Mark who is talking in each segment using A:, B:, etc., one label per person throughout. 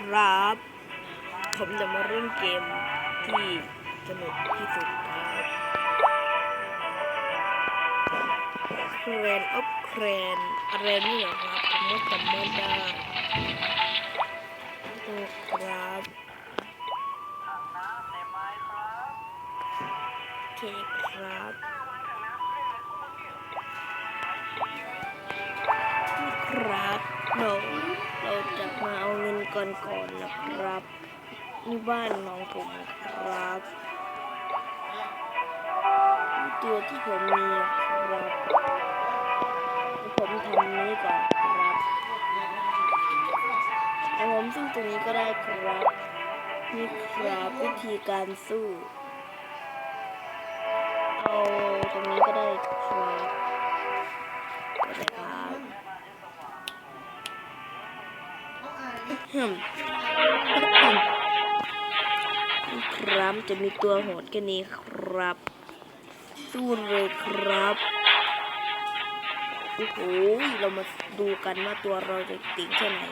A: ครับ ผมจะมาเล่นเกมที่สนุกที่สุดครับแครนออฟแครนอะไรนี่เหรอครับผมไม่จำไม่ได้ดูครับโอเคครับครับเรา เราจะมาเอาเงินก่อนก่อนนะครับนี่บ้านน้องผมครับนี่ตัวที่ผมมีครับผมทำนี้ก่อนครับแล้วผมสู้ตรงนี้ก็ได้ครับนี่ครับวิธีการสู้ เอาตรงนี้ก็ได้ครับ ครับจะมีตัวโหดแค่นี้ครับสู้เลยครับโอ้โหเรามาดูกันว่าตัวเราจะติงแค่ไหน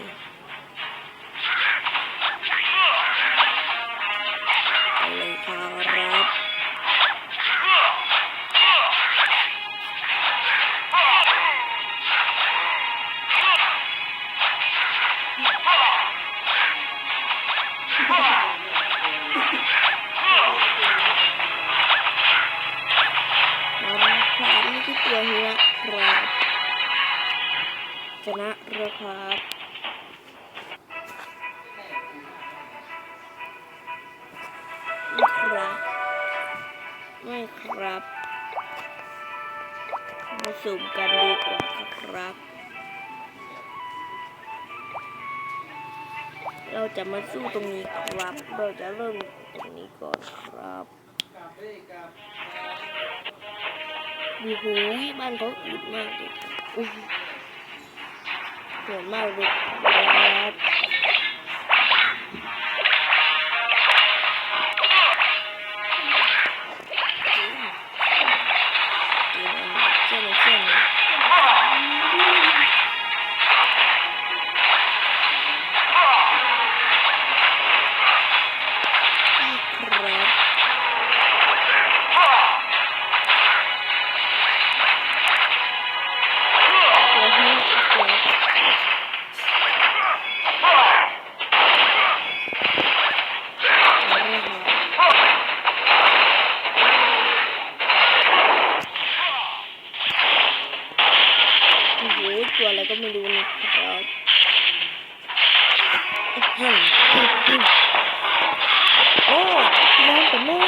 A: ไปเลยครับ ครับนี่คือตัวเฮียครับชนะแล้วครับนี่ครับไม่ครับมาสุ่มกันดีกว่าครับ เราจะมาสู้ตรงนี้ครับ เราจะเริ่มตรงนี้ก่อนครับ ดูหูบ้านเขาอึดมากเลยอู้หูโหดมากเลยครับ อะไรก็ไม่รู้นะครับอื้อหืออื้อหือโอ้น้องผมแม่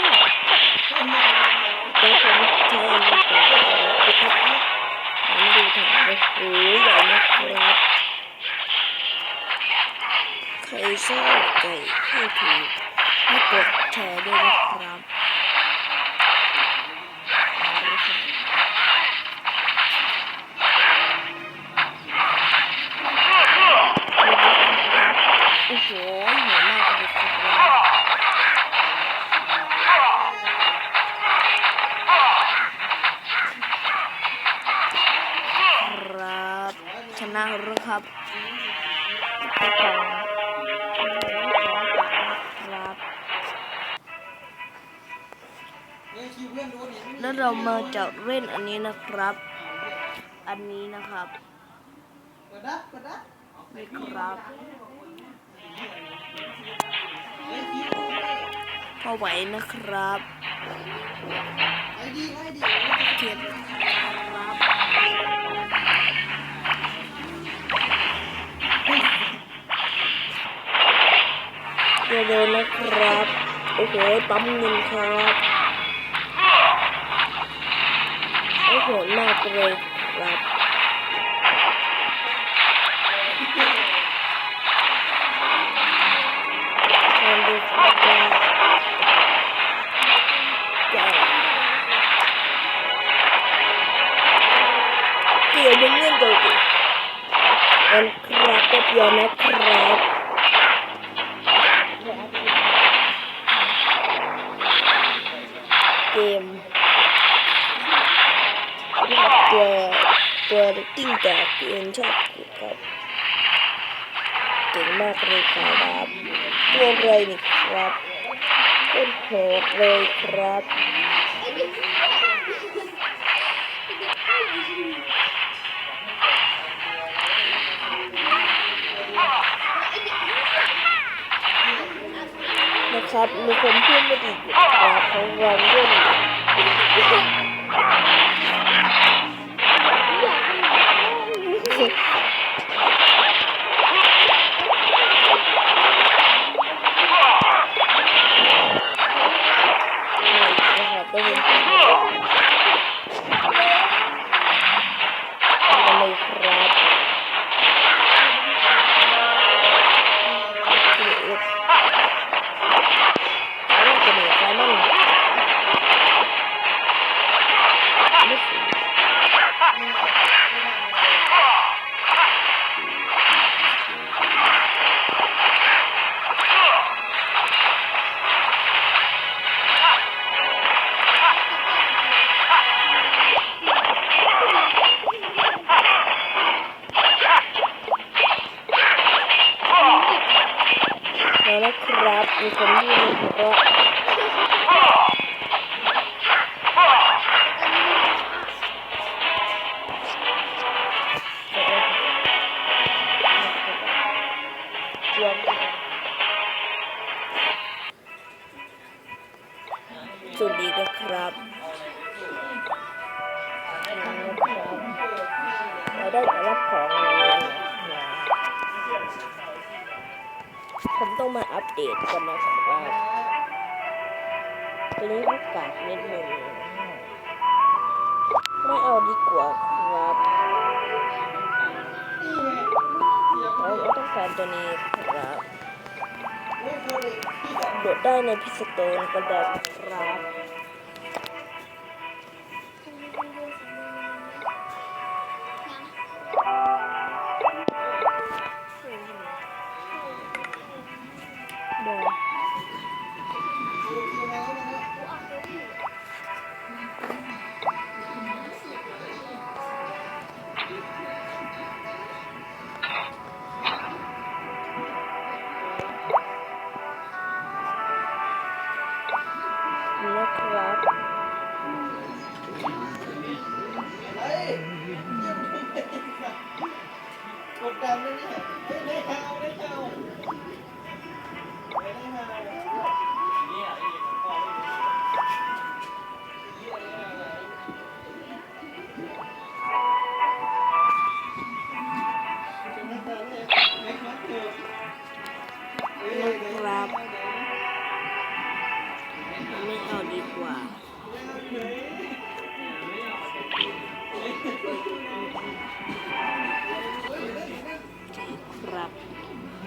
A: เดี๋ยวผมใช้อันนี้ก่อนนะครับผมดูถังโอ้โหใหญ่มากครับใครชอบไก่ให้ถือให้กดแชร์ด้วยนะครับ นะแล้วครับไปก่อนครับแล้วเรามาจะเล่นอันนี้นะครับ อันนี้นะครับนี่ครับพอไหวนะครับเทียน เร็วๆนะครับ โอ้โห ปั๊มเงินครับ โอ้โหมากเลยครับการดูความยากใหญ่เกี่ยวเป็นเงื่อนตัวดิงั้นครับแป๊บเดียวนะครับเกมตัว ตัวติ้งแตกที่เอ็นชอบครับเก่งมากเลยครับตัวอะไรนี่ครับเป็นโหดเลยครับนะครับมีคนพูดม่ดีครับของเราเรื่องน ค Ahora crap y conmigo crap. สวัสดีนะครับเราได้รับของ ผมต้องมาอัปเดตกันนะครับตัวนี้โอกาสนิดหนึ่งไม่เอาดีกว่าครับเราต้องการตัวนี้ครับโหลดได้ในพิสโตนก็ได้ครับ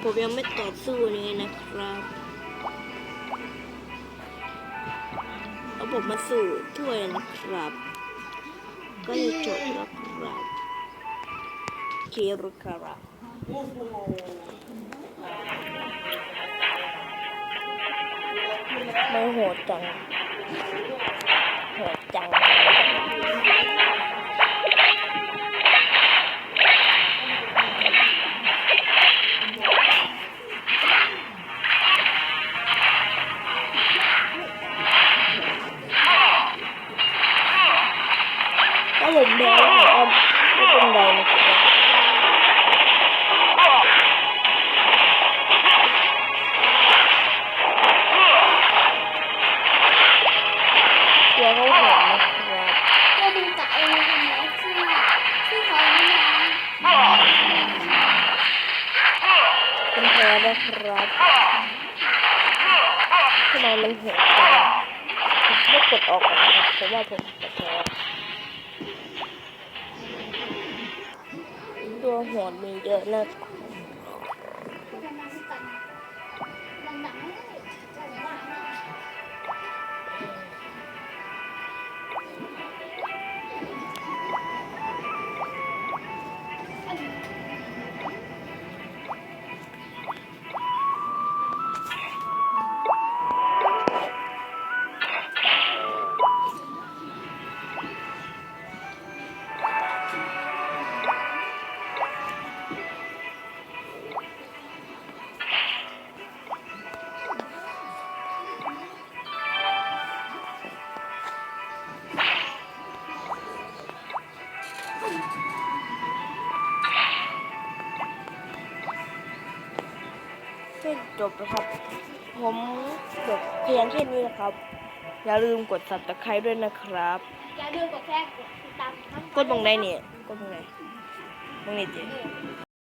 A: ผมยังไม่ต่อสู้นี้นะครับเอาผมมาสู่ถ้วยนะครับ ก็จะจบแล้วครับเครุคาระ
B: โอ้โห
A: ไม่โหดจังโหดจัง ผมแพ้ผมก็ไม่เป็นไรนะครับกลัวเขาโหดนะครับ
C: ก็ดูจากไอ้คนนี้ที่ที่เขาไม่ยอม
A: คุณแพ้นะครับทำไมมันโหดจังผมไม่กดออกก่อนนะครับเพราะว่าผม หัวมีเยอะ
C: นะ
A: ก็จบแล้วครับ ผมจบเพียงแค่นี้นะครับ อย่าลืมกด subscribe ด้วยนะครับ
C: อย่าลืมกดแชร์กดติดตาม
A: กดตรงไหนเนี่ยกดตรงไหนตรงนี้จี
C: เออ